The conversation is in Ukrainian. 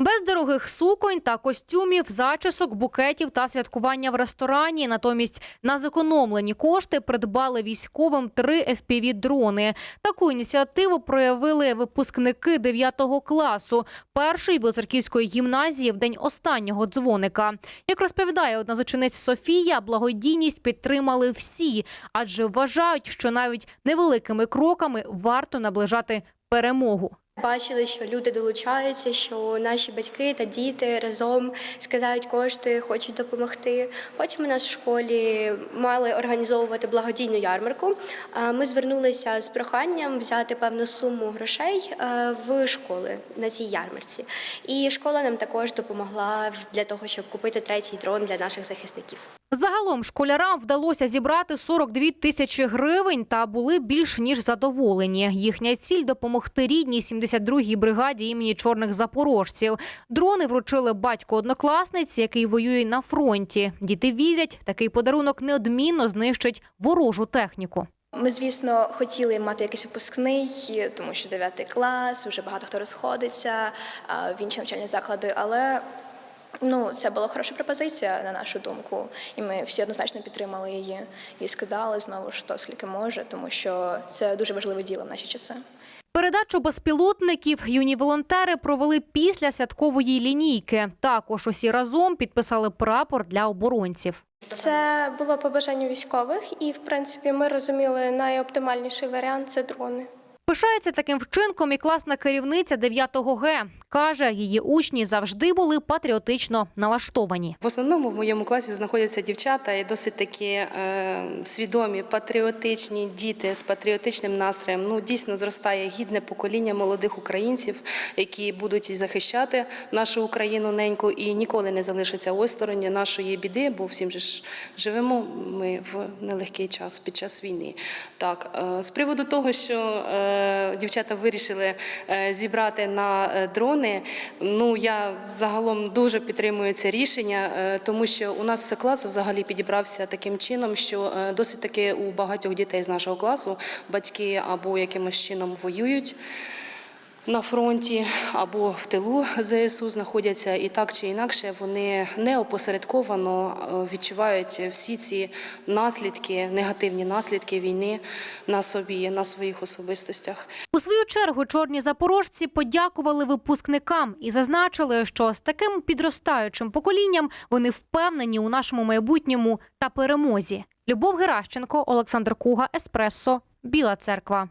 Без дорогих суконь та костюмів, зачісок, букетів та святкування в ресторані. Натомість на зекономлені кошти придбали військовим три FPV-дрони. Таку ініціативу проявили випускники 9 класу першої Білоцерківської гімназії в день останнього дзвоника. Як розповідає одна з учениць Софія, благодійність підтримали всі, адже вважають, що навіть невеликими кроками варто наближати перемогу. Бачили, що люди долучаються, що наші батьки та діти разом скидають кошти, хочуть допомогти. Потім у нас в школі мали організовувати благодійну ярмарку. Ми звернулися з проханням взяти певну суму грошей е, в школи на цій ярмарці. І школа нам також допомогла для того, щоб купити третій дрон для наших захисників. Загалом школярам вдалося зібрати 42 тисячі гривень та були більш ніж задоволені. Їхня ціль допомогти рідній 72-й бригаді імені чорних запорожців. Дрони вручили батько однокласниць, який воює на фронті. Діти вірять, такий подарунок неодмінно знищить ворожу техніку. Ми, звісно, хотіли мати якийсь випускний, тому що 9 клас, вже багато хто розходиться в інші навчальні заклади, але ну, це була хороша пропозиція, на нашу думку, і ми всі однозначно підтримали її і скидали знову ж то, скільки може, тому що це дуже важливе діло в наші часи. Передачу безпілотників юні волонтери провели після святкової лінійки. Також усі разом підписали прапор для оборонців. Це було побажання військових, і в принципі ми розуміли найоптимальніший варіант це дрони. Пишається таким вчинком і класна керівниця 9 Г. Каже, її учні завжди були патріотично налаштовані. В основному в моєму класі знаходяться дівчата і досить такі е, свідомі, патріотичні діти з патріотичним настроєм. Ну дійсно зростає гідне покоління молодих українців, які будуть захищати нашу Україну неньку і ніколи не залишаться осторонь нашої біди, бо всім же ж живемо ми в нелегкий час під час війни. Так, е, з приводу того, що е, дівчата вирішили е, зібрати на е, дрони. Ну я загалом дуже підтримую це рішення, е, тому що у нас клас взагалі підібрався таким чином, що е, досить таки у багатьох дітей з нашого класу батьки або якимось чином воюють. На фронті або в тилу ЗСУ знаходяться, і так чи інакше вони неопосередковано е, відчувають всі ці наслідки, негативні наслідки війни на собі, на своїх особистостях. У свою чергу чорні запорожці подякували випускникам і зазначили, що з таким підростаючим поколінням вони впевнені у нашому майбутньому та перемозі. Любов Геращенко, Олександр Куга, Еспресо, Біла Церква.